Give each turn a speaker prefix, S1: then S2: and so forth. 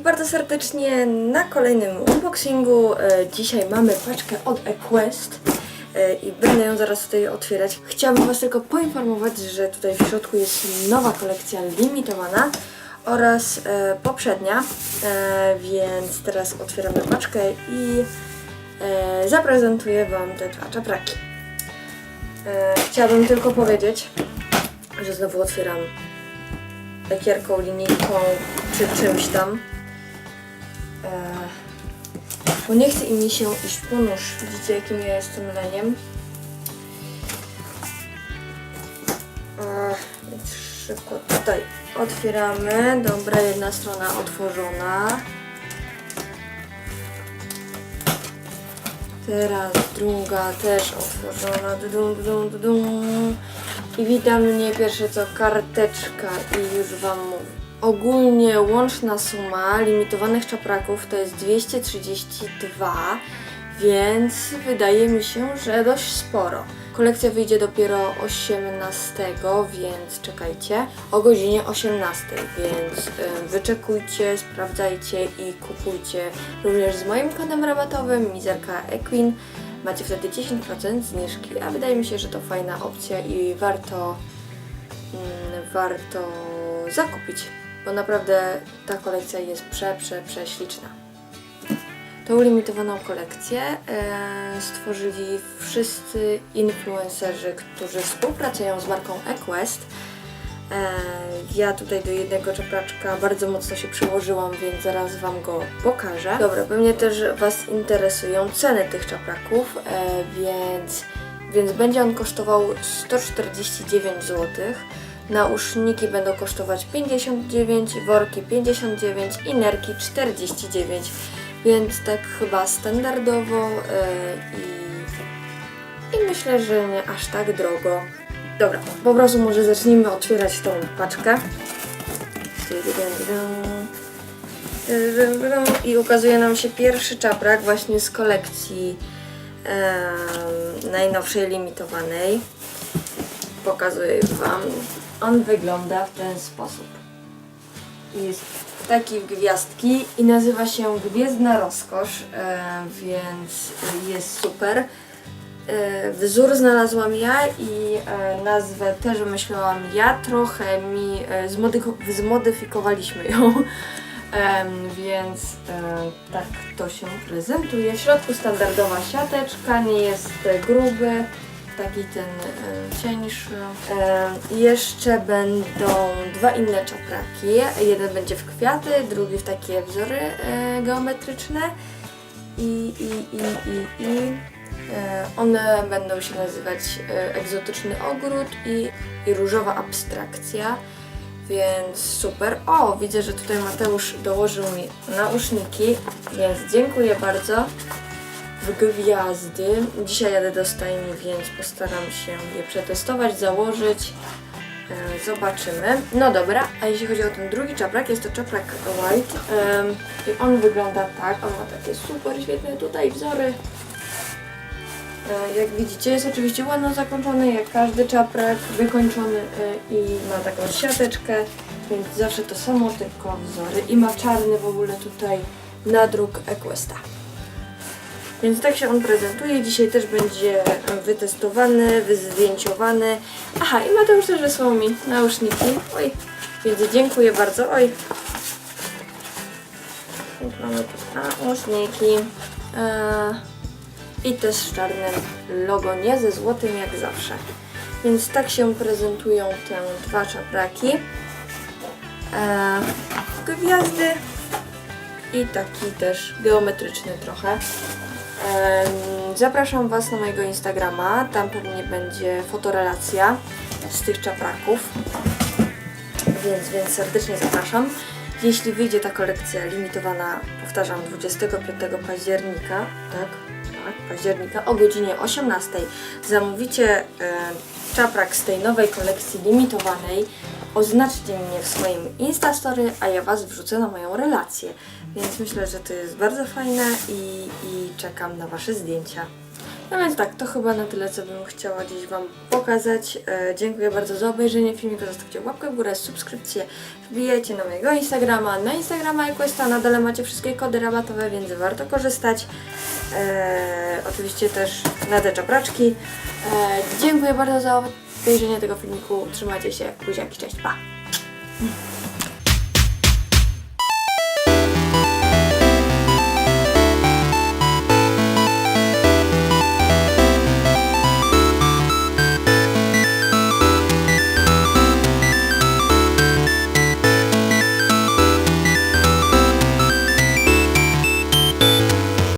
S1: bardzo serdecznie na kolejnym unboxingu. E, Dzisiaj mamy paczkę od eQuest e, i będę ją zaraz tutaj otwierać. Chciałabym Was tylko poinformować, że tutaj w środku jest nowa kolekcja limitowana oraz e, poprzednia, więc teraz otwieramy paczkę i zaprezentuję Wam te dwa czapraki. Chciałabym tylko powiedzieć, że znowu otwieram lakierką, linijką czy czymś tam. E, bo nie chce mi się iść po nóż. Widzicie jakim ja jestem leniem. E, więc szybko tutaj otwieramy. Dobra, jedna strona otworzona. Teraz druga też otworzona. Dudum, dudum, dudum. I witam mnie pierwsze co karteczka i już Wam mówię. Ogólnie łączna suma limitowanych czapraków to jest 232, więc wydaje mi się, że dość sporo. Kolekcja wyjdzie dopiero 18, więc czekajcie, o godzinie 18, więc wyczekujcie, sprawdzajcie i kupujcie również z moim kodem rabatowym Mizerka Equin. Macie wtedy 10% zniżki, a wydaje mi się, że to fajna opcja i warto, mm, warto zakupić, bo naprawdę ta kolekcja jest prze, prze, prześliczna. Tą limitowaną kolekcję e, stworzyli wszyscy influencerzy, którzy współpracują z marką eQuest. E, ja tutaj do jednego czepraczka bardzo mocno się przyłożyłam, więc zaraz Wam go pokażę. Dobra, pewnie też Was interesują ceny tych czepraków, e, więc, więc będzie on kosztował 149 zł. Nauszniki będą kosztować 59, worki 59 i nerki 49, więc tak chyba standardowo e, i, i myślę, że nie aż tak drogo. Dobra, po prostu może zacznijmy otwierać tą paczkę. I ukazuje nam się pierwszy czaprak właśnie z kolekcji em, najnowszej limitowanej. Pokazuję Wam. On wygląda w ten sposób. Jest taki w gwiazdki i nazywa się Gwiezdna Rozkosz, e, więc jest super. E, Wzór znalazłam ja i e, nazwę też wymyśliłam ja. Trochę mi zmodyfikowaliśmy ją, więc tak to się prezentuje. W środku standardowa siateczka, nie jest gruby, taki ten e, cieńszy. E, jeszcze będą dwa inne czapraki. Jeden będzie w kwiaty, drugi w takie wzory e, geometryczne. I, i, i, i, i e, one będą się nazywać Egzotyczny Ogród i, i Różowa Abstrakcja. Więc super. O, widzę, że tutaj Mateusz dołożył mi nauszniki, więc dziękuję bardzo. W gwiazdy. Dzisiaj jadę do stajni, więc postaram się je przetestować, założyć. E, Zobaczymy. No dobra, a jeśli chodzi o ten drugi czaprak, jest to czaprak white. I on wygląda tak. On ma takie super świetne tutaj wzory. E, Jak widzicie, jest oczywiście ładno zakończony, jak każdy czaprak, wykończony e, i ma taką siateczkę, więc zawsze to samo, tylko wzory. I ma czarny w ogóle tutaj nadruk Equesta. Więc tak się on prezentuje. Dzisiaj też będzie e, wytestowany, wyzdjęciowany. Aha, i Mateusz też wysłał mi nauszniki. Oj, więc dziękuję bardzo. Oj. Mamy tu nauszniki. E, i też z czarnym logo, nie ze złotym jak zawsze. Więc tak się prezentują te dwa czapraki. E, gwiazdy i taki też geometryczny trochę. Zapraszam Was na mojego Instagrama, tam pewnie będzie fotorelacja z tych czapraków, więc, więc serdecznie zapraszam. Jeśli wyjdzie ta kolekcja limitowana, powtarzam, 25 października, tak? Tak, października o godzinie 18 zamówicie e, czaprak z tej nowej kolekcji limitowanej, oznaczcie mnie w swoim Instastory, a ja Was wrzucę na moją relację. Więc myślę, że to jest bardzo fajne i, i czekam na Wasze zdjęcia. No więc tak, to chyba na tyle, co bym chciała dziś Wam pokazać. E, dziękuję bardzo za obejrzenie filmiku, zostawcie łapkę w górę, subskrypcję, wbijajcie na mojego Instagrama, na Instagrama Equesta, na dole macie wszystkie kody rabatowe, więc warto korzystać. E, oczywiście też na te czapraczki. E, dziękuję bardzo za obejrzenie tego filmiku, trzymajcie się, buziaki, cześć, pa!